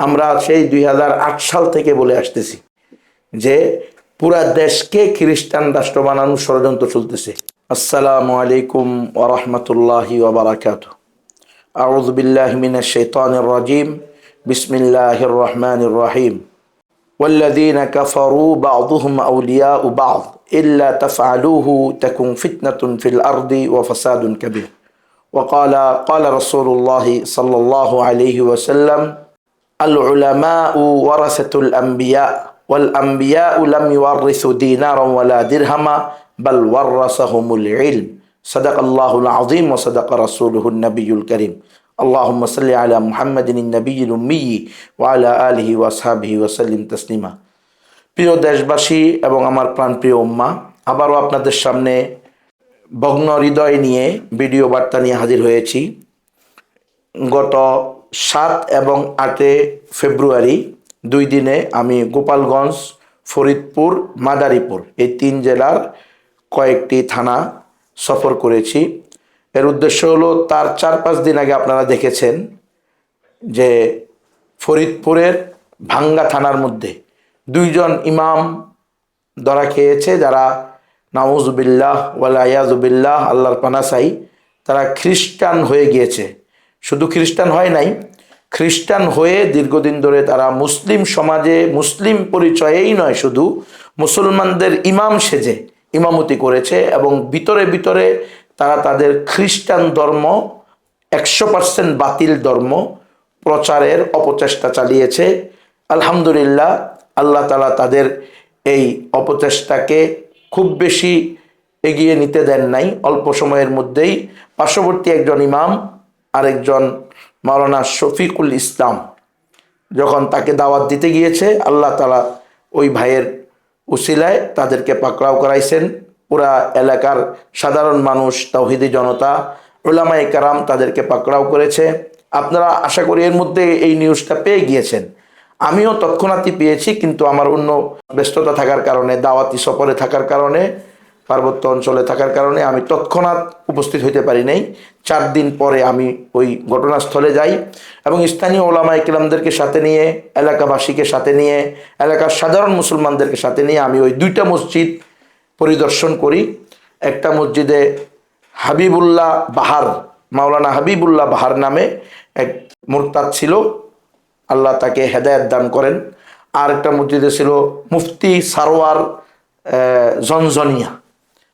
আমরা সেই দুই সাল থেকে বলে আসতেছি যে পুরা দেশকে খ্রিস্টান রাষ্ট্র বানানোর ষড়যন্ত্র চলতেছে আসসালামু আলাইকুম ওরহমতুল্লাহি ওবরাকাত আউজ বিল্লাহ মিনাশ শাইতানির রাজিম বিসমিল্লাহির রহমানির রহিম والذين كفروا بعضهم أولياء بعض إلا تفعلوه تكن فتنة في الأرض وفساد كبير وقال قال رسول الله صلى الله عليه وسلم العلماء ورثة الأنبياء والأنبياء لم يورثوا دينارا ولا درهما بل ورثهم العلم صدق الله العظيم وصدق رسوله النبي الكريم اللهم صل على محمد النبي الأمي وعلى آله وأصحابه وسلم تسليما প্রিয় দেশবাসী এবং আমার প্রাণপ্রিয় উম্মা আবারও আপনাদের সামনে ভগ্ন হৃদয় নিয়ে ভিডিও বার্তা নিয়ে হাজির হয়েছি গত সাত এবং আটে ফেব্রুয়ারি, দুই দিনে আমি গোপালগঞ্জ, ফরিদপুর, মাদারীপুর এই তিন জেলার কয়েকটি থানা সফর করেছি। এর উদ্দেশ্য হলো তার চার পাঁচ দিন আগে আপনারা দেখেছেন যে ফরিদপুরের ভাঙ্গা থানার মধ্যে দুইজন ইমাম ধরা খেয়েছে যারা নাউজুবিল্লাহ ওয়ালায়াজুবিল্লাহ আল্লাহর পানাসাই, তারা খ্রিস্টান হয়ে গিয়েছে। শুধু খ্রিস্টান হয় নাই, খ্রিস্টান হয়ে দীর্ঘদিন ধরে তারা মুসলিম সমাজে, মুসলিম পরিচয়েই নয় শুধু, মুসলমানদের ইমাম সেজে ইমামতি করেছে এবং ভিতরে ভিতরে তারা তাদের খ্রিস্টান ধর্ম, একশো পার্সেন্ট বাতিল ধর্ম প্রচারের অপচেষ্টা চালিয়েছে। আলহামদুলিল্লাহ, আল্লাহ তালা তাদের এই অপচেষ্টাকে খুব বেশি এগিয়ে নিতে দেন নাই। অল্প সময়ের মধ্যেই পার্শ্ববর্তী একজন ইমাম আরেকজন মাওলানা শফিকুল ইসলাম, যখন তাকে দাওয়াত দিতে গিয়েছে, আল্লাহ তালা ওই ভাইয়ের উসিলায় তাদেরকে পাকড়াও করাইছেন। পুরা এলাকার সাধারণ মানুষ তৌহিদি জনতা ওলামাই কারাম তাদেরকে পাকড়াও করেছে। আপনারা আশা করি এর মধ্যে এই নিউজটা পেয়ে গিয়েছেন। আমিও তৎক্ষণাৎই পেয়েছি, কিন্তু আমার অন্য ব্যস্ততা থাকার কারণে, দাওয়াতি সফরে থাকার কারণে পার্বত্য অঞ্চলে থাকার কারণে আমি তৎক্ষণাৎ উপস্থিত হইতে পারি নাই। চার দিন পরে আমি ওই ঘটনাস্থলে যাই এবং স্থানীয় ওলামা ইকলামদেরকে সাথে নিয়ে, এলাকাবাসীকে সাথে নিয়ে, এলাকার সাধারণ মুসলমানদেরকে সাথে নিয়ে আমি ওই দুইটা মসজিদ পরিদর্শন করি। একটা মসজিদে হাবিবুল্লাহ বাহার, মাওলানা হাবিবুল্লাহ বাহার নামে এক মোরতাদ ছিল। আল্লাহ তাকে হেদায়ত দান করেন। আর একটা মসজিদে ছিল মুফতি সারোয়ার জনজনিয়া।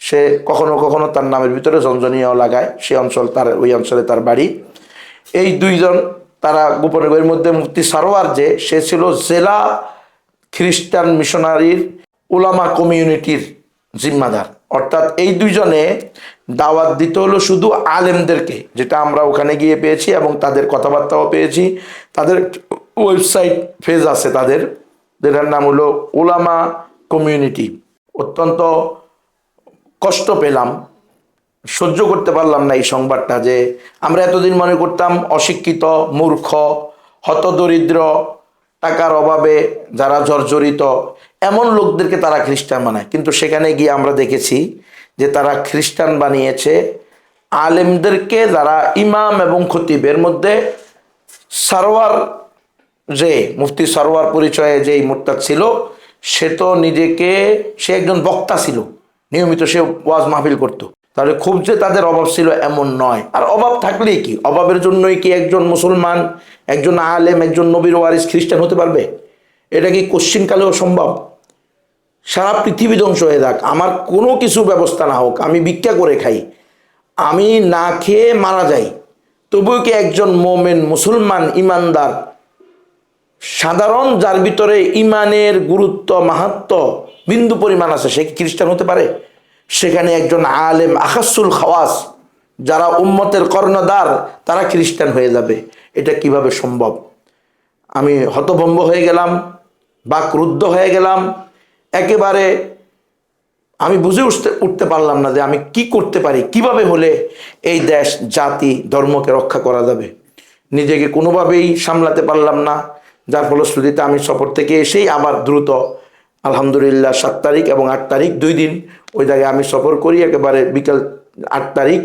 সে কখনো কখনো তার নামের ভিতরে জনজনিয়াও লাগায়, সে অঞ্চল তার, ওই অঞ্চলে তার বাড়ি। এই দুইজন তারা গোপনে এর মধ্যে মুফতি সারোয়ার যে, সে ছিল জেলা খ্রিস্টান মিশনারির উলামা কমিউনিটির জিম্মাদার। অর্থাৎ এই দুইজনে দাওয়াত দিতে হলো শুধু আলেমদেরকে, যেটা আমরা ওখানে গিয়ে পেয়েছি এবং তাদের কথাবার্তাও পেয়েছি। তাদের ওয়েবসাইট ফেজ আছে তাদের, যেটার নাম হলো ওলামা কমিউনিটি। অত্যন্ত কষ্ট পেলাম, সহ্য করতে পারলাম না এই সংবাদটা যে আমরা এতদিন মনে করতাম অশিক্ষিত, মূর্খ, হতদরিদ্র, টাকার অভাবে যারা জর্জরিত, এমন লোকদেরকে তারা খ্রিস্টান বানায়। কিন্তু সেখানে গিয়ে আমরা দেখেছি যে তারা খ্রিস্টান বানিয়েছে আলেমদেরকে যারা ইমাম এবং খতিবের মধ্যে সারোয়ার যে মুফতি সরোয়ার পরিচয়ে যে মোরতাদ ছিল, সে তো নিজেকে, সে একজন বক্তা ছিল। নিয়মিত সে ওয়াজ মাহফিল করতো। তাহলে খুব যে তাদের অভাব ছিল এমন নয়। আর অভাব থাকলেই কি? অভাবের জন্যই কি একজন মুসলমান, একজন আলেম, একজন নবীর ওয়ারিস খ্রিস্টান হতে পারবে? এটা কি কোশ্চিনকালেও সম্ভব? সারা পৃথিবী ধ্বংস হয়ে যাক। আমার কোনো কিছু ব্যবস্থা না হোক, আমি ভিক্ষা করে খাই। আমি না খেয়ে মারা যাই। তবুও কি একজন মোমেন, মুসলমান, ইমানদার? সাধারণ যার ভিতরে ইমানের গুরুত্ব মাহাত্ম বিন্দু পরিমাণ আছে, সে কি খ্রিস্টান হতে পারে? সেখানে একজন আলেম আকাসুল খাওয়াস, যারা উম্মতের কর্ণদার তারা খ্রিস্টান হয়ে যাবে। এটা কীভাবে সম্ভব? আমি হতভম্ব হয়ে গেলাম বা ক্রুদ্ধ হয়ে গেলাম। একেবারে আমি বুঝে উঠতে উঠতে পারলাম না যে আমি কি করতে পারি, কীভাবে হলে এই দেশ, জাতি, ধর্মকে রক্ষা করা যাবে। নিজেকে কোনোভাবেই সামলাতে পারলাম না। যার ফলশ্রুতিতে আমি সফর থেকে এসেই আবার দ্রুত আলহামদুলিল্লাহ, সাত তারিখ এবং আট তারিখ, দুই দিন। ওই জায়গায় আমি সফর করি একেবারে বিকাল আট তারিখ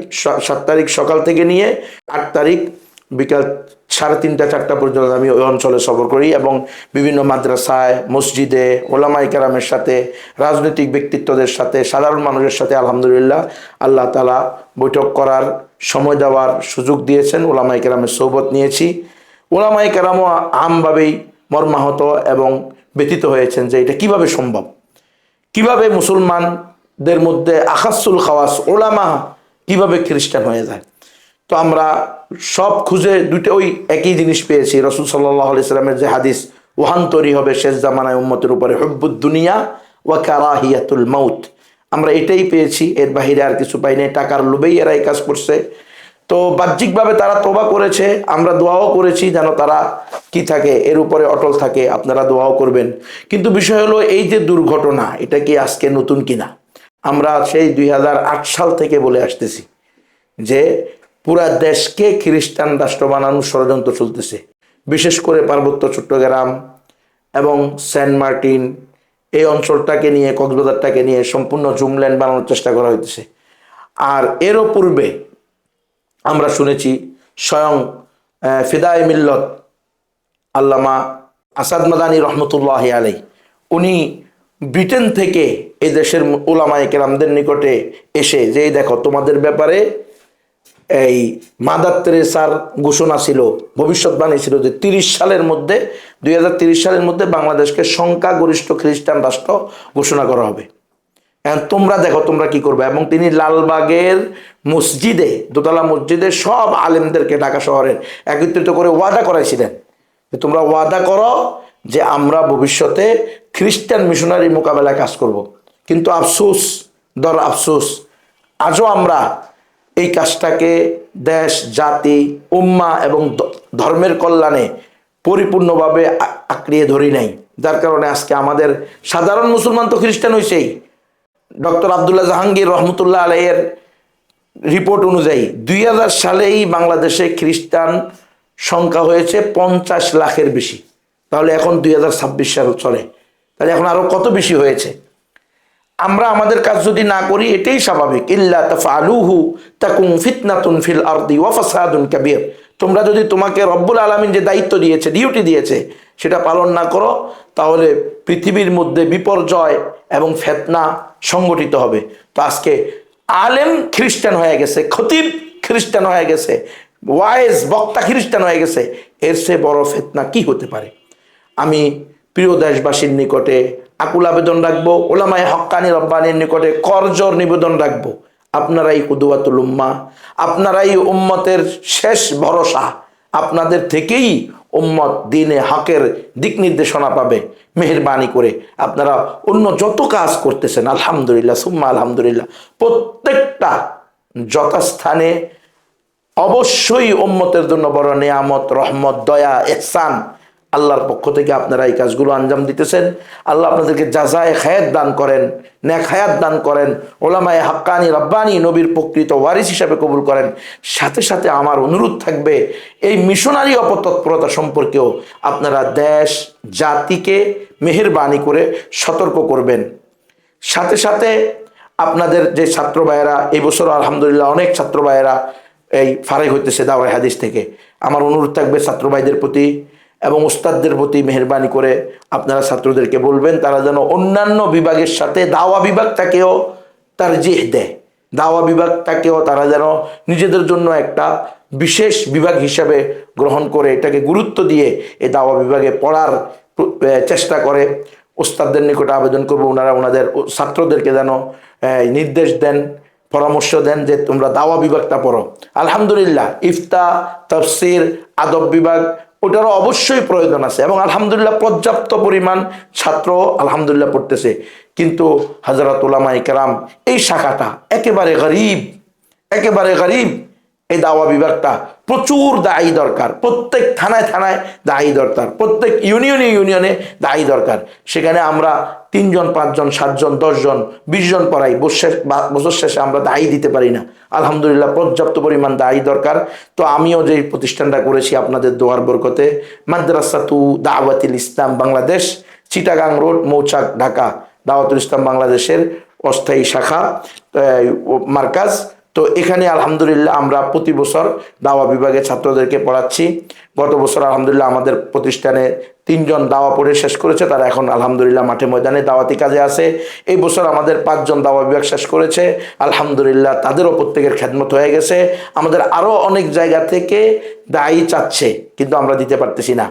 সাত তারিখ সকাল থেকে নিয়ে আট তারিখ বিকাল সাড়ে তিনটা, চারটা পর্যন্ত আমি ওই অঞ্চলে সফর করি এবং বিভিন্ন মাদ্রাসায়, মসজিদে ওলামাই কারামের সাথে, রাজনৈতিক ব্যক্তিত্বদের সাথে, সাধারণ মানুষের সাথে আলহামদুলিল্লাহ আল্লাহ তালা বৈঠক করার সময় দেওয়ার সুযোগ দিয়েছেন ওলামাই কেরামের সৌবত নিয়েছি। ওলামাই কেরামও আমভাবেই মর্মাহত এবং ব্যতীত হয়েছেন যে এটা কীভাবে সম্ভব? কীভাবে মুসলমানদের মধ্যে আকাসুল খাওয়াস, ওলামা কীভাবে খ্রিস্টান হয়ে যায়? তো আমরা সব খুঁজে দুটো ওই একই জিনিস পেয়েছি। রসুল সাল্লাহ আলাইস্লামের যে হাদিস, ওহান তৈরি হবে শেষ জামানায় উম্মতের উপরে হব্বুদ দুনিয়া ওয়া কারাহিয়াতুল মাউত। আমরা এটাই পেয়েছি, এর বাহিরে আর কিছু পাইনি টাকার লোভেই এরা এই কাজ করছে। তো বাহ্যিকভাবে তারা তোবা করেছে, আমরা দোয়াও করেছি যেন তারা কি থাকে, এর উপরে অটল থাকে, আপনারা দোয়াও করবেন। কিন্তু বিষয় হলো এই যে দুর্ঘটনা, এটা কি আজকে নতুন কিনা? আমরা সেই দুই হাজার আট সাল থেকে বলে আসতেছি যে পুরা দেশকে খ্রিস্টান রাষ্ট্র বানানোর ষড়যন্ত্র চলতেছে। বিশেষ করে পার্বত্য চট্টগ্রাম এবং সেন্ট মার্টিন, এই অঞ্চলটাকে নিয়ে, কক্সবাজারটাকে নিয়ে সম্পূর্ণ জুমল্যান্ড বানানোর চেষ্টা করা হইতেছে। আর এরও পূর্বে আমরা শুনেছি, স্বয়ং ফিদায় মিল্লত আল্লামা আসাদ মাদানী রহমতুল্লাহ আলাই উনি ব্রিটেন থেকে এই দেশের ওলামায়ে কেরামদের নিকটে এসে, যে দেখো তোমাদের ব্যাপারে এই মাদার তেরেসার ঘোষণা ছিল, ভবিষ্যৎবাণী ছিল যে তিরিশ সালের মধ্যে, দুই সালের মধ্যে বাংলাদেশকে সংখ্যাগরিষ্ঠ খ্রিস্টান রাষ্ট্র ঘোষণা করা হবে। তোমরা দেখো তোমরা কি করবে? এবং তিনি লালবাগের মসজিদে, দোতলা মসজিদে সব আলেমদেরকে ঢাকা শহরের একত্রিত করে ওয়াদা করাইছিলেন। তোমরা ওয়াদা করো যে আমরা ভবিষ্যতে খ্রিস্টান মিশনারি মোকাবেলায় কাজ করব। কিন্তু আফসোস, দর আফসোস, আজও আমরা এই কাজটাকে দেশ, জাতি, উম্মা এবং ধর্মের কল্যাণে পরিপূর্ণভাবে আঁকড়িয়ে ধরি নাই। যার কারণে আজকে আমাদের সাধারণ মুসলমান তো খ্রিস্টান হয়েছেই ডক্টর আবদুল্লাহ জাহাঙ্গীর রহমতুল্লাহ আলাইয়ের রিপোর্ট অনুযায়ী দুই হাজার সালেই বাংলাদেশে খ্রিস্টান সংখ্যা হয়েছে পঞ্চাশ লাখের বেশি। তাহলে এখন দুই হাজার ছাব্বিশ সাল চলে। তাহলে এখন আরও কত বেশি হয়েছে? আমরা আমাদের কাজ যদি না করি, এটাই স্বাভাবিক। ইল্লা তাফা আলুহু তাকুম ফিতনাতুন ফিল আরদি ওয়া ফাসাদুন কাবীর। তোমরা যদি তোমাকে রব্বুল আলামিন যে দায়িত্ব দিয়েছে ডিউটি দিয়েছে, সেটা পালন না করো, তাহলে পৃথিবীর মধ্যে বিপর্যয় এবং ফেতনা সংগঠিত হবে। তো আজকে আলেম খ্রিস্টান হয়ে গেছে, খতিব খ্রিস্টান হয়ে গেছে, ওয়াইজ বক্তা খ্রিস্টান হয়ে গেছে, এর সে বড় ফেতনা কি হতে পারে? আমি প্রিয় দেশবাসীর নিকটে আকুল আবেদন রাখব, ওলামায় হক্কানি রব্বানির নিকটে করজর নিবেদন রাখব। আপনারাই কুদুয়াতুল উম্মা, আপনারাই উম্মতের শেষ ভরসা, আপনাদের থেকেই উম্মত দিনে হকের দিক নির্দেশনা পাবে, মেহরবানি করে। আপনারা অন্য যত কাজ করতেছেন, আলহামদুলিল্লাহ, সুম্মা আলহামদুলিল্লাহ, প্রত্যেকটা যথাস্থানে অবশ্যই উম্মতের জন্য বড় নিয়ামত, রহমত, দয়া, এহসান আল্লাহর পক্ষ থেকে আপনারা এই কাজগুলো আঞ্জাম দিতেছেন। আল্লাহ আপনাদেরকে যাজায় খায়াত দান করেন ন্যাক হায়াত দান করেন, ওলামায় হাক্কানি রব্বানি নবীর প্রকৃত ওয়ারিস হিসাবে কবুল করেন। সাথে সাথে আমার অনুরোধ থাকবে, এই মিশনারি অপতৎপরতা সম্পর্কেও আপনারা দেশ, জাতিকে মেহেরবানি করে সতর্ক করবেন। সাথে সাথে আপনাদের যে ছাত্র ভাইয়েরা, এই বছর আলহামদুলিল্লাহ অনেক ছাত্র ভাইয়েরা এই ফারেক হইতেছে দাওরাই হাদিস থেকে। আমার অনুরোধ থাকবে ছাত্র ভাইদের প্রতি এবং ওস্তাদদের প্রতি মেহরবানি করে আপনারা ছাত্রদেরকে বলবেন, তারা যেন অন্যান্য বিভাগের সাথে দাওয়া বিভাগটাকেও তার জিহ দেয়। দাওয়া বিভাগটাকেও তারা যেন নিজেদের জন্য একটা বিশেষ বিভাগ হিসাবে গ্রহণ করে, এটাকে গুরুত্ব দিয়ে এই দাওয়া বিভাগে পড়ার চেষ্টা করে। ওস্তাদদের নিকট আবেদন করব, ওনারা ওনাদের ছাত্রদেরকে যেন নির্দেশ দেন, পরামর্শ দেন যে তোমরা দাওয়া বিভাগটা পড়ো। আলহামদুলিল্লাহ, ইফতা, তফসির, আদব বিভাগ ওটারও অবশ্যই প্রয়োজন আছে। এবং আলহামদুলিল্লাহ পর্যাপ্ত পরিমাণ ছাত্র আলহামদুলিল্লাহ পড়তেছে। কিন্তু হাজরত উলামা ইকরাম এই শাখাটা একেবারে গরিব একেবারে গরিব। এই দাওয়া বিভাগটা প্রচুর দায়ী দরকার। প্রত্যেক থানায় থানায় দায়ী দরকার। প্রত্যেক ইউনিয়নে ইউনিয়নে দায়ী দরকার। সেখানে আমরা তিনজন, পাঁচজন, সাতজন, দশজন বিশ জন পড়াই। বছর বছর শেষে আমরা দায়ী দিতে পারি না। আলহামদুলিল্লাহ পর্যাপ্ত পরিমাণ দায়ী দরকার। তো আমিও যে প্রতিষ্ঠানটা করেছি আপনাদের দোয়ার বরকতে, মাদ্রাসাতু দাওয়াতিল ইসলাম বাংলাদেশ, চিটাগাং রোড, মৌচাক, ঢাকা, দাওয়াতুল ইসলাম বাংলাদেশের অস্থায়ী শাখা মার্কাজ। তো এখানে আলহামদুলিল্লাহ আমরা প্রতি বছর দাওয়া বিভাগে ছাত্রদেরকে পড়াচ্ছি। গত বছর আলহামদুলিল্লাহ আমাদের প্রতিষ্ঠানে তিনজন দাওয়া পড়ে শেষ করেছে, তারা এখন আলহামদুলিল্লাহ মাঠে ময়দানে দাওয়াতি কাজে আছে। এই বছর আমাদের পাঁচজন দাওয়া বিভাগ শেষ করেছে, আলহামদুলিল্লাহ তাদেরও প্রত্যেকের খেদমত হয়ে গেছে। আমাদের আরও অনেক জায়গা থেকে দায়ী চাচ্ছে, কিন্তু আমরা দিতে পারতেছি না।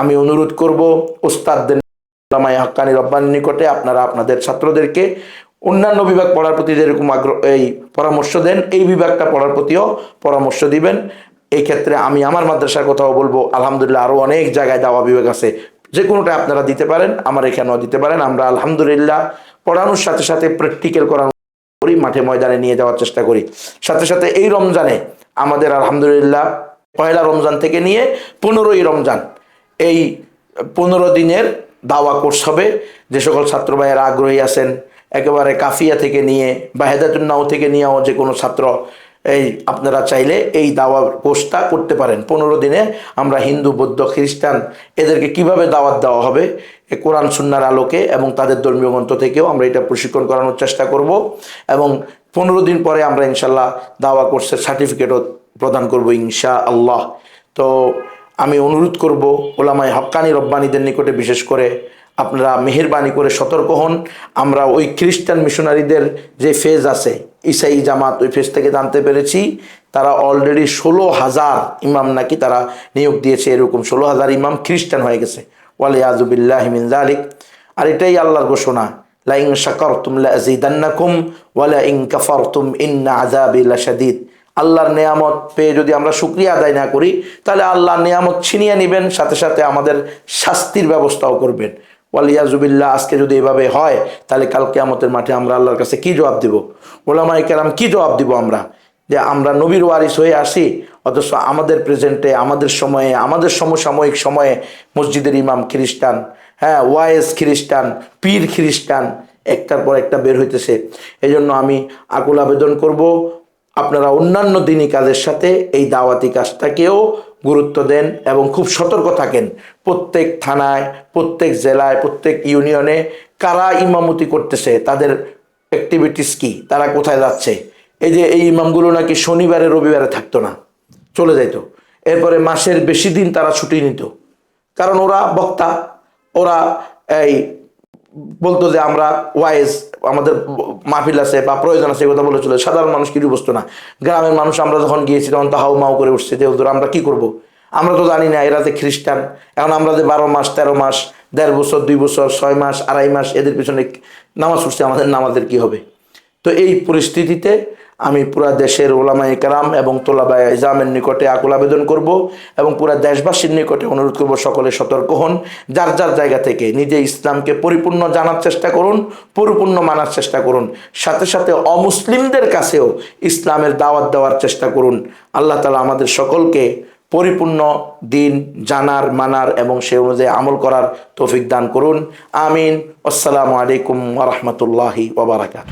আমি অনুরোধ করব, ওস্তাদদের হাক্কানি রব্বানির নিকটে আপনারা আপনাদের ছাত্রদেরকে অন্যান্য বিভাগ পড়ার প্রতি যেরকম আগ্রহ, এই পরামর্শ দেন, এই বিভাগটা পড়ার প্রতিও পরামর্শ দিবেন। এই ক্ষেত্রে আমি আমার মাদ্রাসার কথাও বলব, আলহামদুলিল্লাহ আরও অনেক জায়গায় দাওয়া বিভাগ আছে। যে কোনোটা আপনারা দিতে পারেন, আমার এখানেও দিতে পারেন। আমরা আলহামদুলিল্লাহ পড়ানোর সাথে সাথে প্র্যাকটিক্যাল করানো করি, মাঠে ময়দানে নিয়ে যাওয়ার চেষ্টা করি। সাথে সাথে এই রমজানে আমাদের আলহামদুলিল্লাহ পয়লা রমজান থেকে নিয়ে পনেরোই রমজান, এই পনেরো দিনের দাওয়া কোর্স হবে। যে সকল ছাত্র ভাইয়েরা আগ্রহী আছেন একেবারে কাফিয়া থেকে নিয়ে বা হেদায়তুন্নাও থেকে নিয়েও যে কোনো ছাত্র, এই আপনারা চাইলে এই দাওয়া কোর্সটা করতে পারেন। পনেরো দিনে আমরা হিন্দু, বৌদ্ধ, খ্রিস্টান এদেরকে কীভাবে দাওয়াত দেওয়া হবে কোরআন, সুন্নার আলোকে এবং তাদের ধর্মীয় গ্রন্থ থেকেও আমরা এটা প্রশিক্ষণ করানোর চেষ্টা করব এবং পনেরো দিন পরে আমরা ইনশাল্লাহ দাওয়া কোর্সের সার্টিফিকেটও প্রদান করব ইনশা আল্লাহ তো আমি অনুরোধ করব ওলামাই হক্কানি রব্বানিদের নিকটে বিশেষ করে আপনারা মেহেরবানি করে সতর্ক হন। আমরা ওই খ্রিস্টান মিশনারিদের যে ফেজ আছে, ইসাই জামাত ওই ফেজ থেকে জানতে পেরেছি, তারা অলরেডি ষোলো হাজার ইমাম নাকি তারা নিয়োগ দিয়েছে, এরকম ষোলো হাজার ইমাম খ্রিস্টান হয়ে গেছে। ওয়ালে আজুবিল্লাহ মিন জালিক আর এটাই আল্লাহর ঘোষণা লাইং শাকারতুম লাজিদান্নাকুম ওয়ালা ইং ইন কাফারতুম ইন্না আযাবি লাশাদীদ। আল্লাহর নেয়ামত পেয়ে যদি আমরা শুক্রিয়া আদায় না করি, তাহলে আল্লাহর নেয়ামত ছিনিয়ে নেবেন, সাথে সাথে আমাদের শাস্তির ব্যবস্থাও করবেন। ওয়ালিয়াজুবিল্লাহ, আজকে যদি এভাবে হয়, তাহলে কালকে আমাদের মাঠে আমরা আল্লাহর কাছে কি জবাব দিব? ওলামাই কেরাম কি জবাব দিব আমরা? যে আমরা নবীর ওয়ারিস হয়ে আসি, অথচ আমাদের প্রেজেন্টে আমাদের সময়ে, আমাদের সমসাময়িক সময়ে মসজিদের ইমাম খ্রিস্টান হ্যাঁ ওয়াইস খ্রিস্টান, পীর খ্রিস্টান, একটার পর একটা বের হইতেছে। এই জন্য আমি আকুল আবেদন করব, আপনারা অন্যান্য দিনই কাজের সাথে এই দাওয়াতি কাজটাকেও গুরুত্ব দেন এবং খুব সতর্ক থাকেন। প্রত্যেক থানায়, প্রত্যেক জেলায়, প্রত্যেক ইউনিয়নে কারা ইমামতি করতেছে, তাদের অ্যাক্টিভিটিস কি, তারা কোথায় যাচ্ছে? এই যে এই ইমামগুলো নাকি শনিবারে, রবিবারে থাকতো না, চলে যেত এরপরে মাসের বেশি দিন তারা ছুটি নিত। কারণ ওরা বক্তা, ওরা এই বলতো যে আমরা ওয়াইজ আমাদের মাহফিল আছে বা প্রয়োজন আছে কথা বলে চলে সাধারণ মানুষ কিছু বুঝতো না? গ্রামের মানুষ আমরা যখন গিয়েছি, তখন তো হাউ মাউ করে উঠছে যে ওদের আমরা কি করব। আমরা তো জানি না, এরা যে খ্রিস্টান। এখন আমরা যে বারো মাস, তেরো মাস, দেড় বছর, দুই বছর, ছয় মাস, আড়াই মাস, এদের পিছনে নামাজ উঠছে আমাদের নামাজের কি হবে? তো এই পরিস্থিতিতে আমি পুরা দেশের ওলামাই কারাম এবং তোলাবাই ইজামের নিকটে আকুল আবেদন করব এবং পুরা দেশবাসীর নিকটে অনুরোধ করব সকলে সতর্ক হন। যার যার জায়গা থেকে নিজে ইসলামকে পরিপূর্ণ জানার চেষ্টা করুন, পরিপূর্ণ মানার চেষ্টা করুন। সাথে সাথে অমুসলিমদের কাছেও ইসলামের দাওয়াত দেওয়ার চেষ্টা করুন। আল্লাহ তালা আমাদের সকলকে পরিপূর্ণ দিন জানার, মানার এবং সে অনুযায়ী আমল করার তৌফিক দান করুন। আমিন। আসসালামু আলাইকুম ওরহমতুল্লাহি ওবরাকাত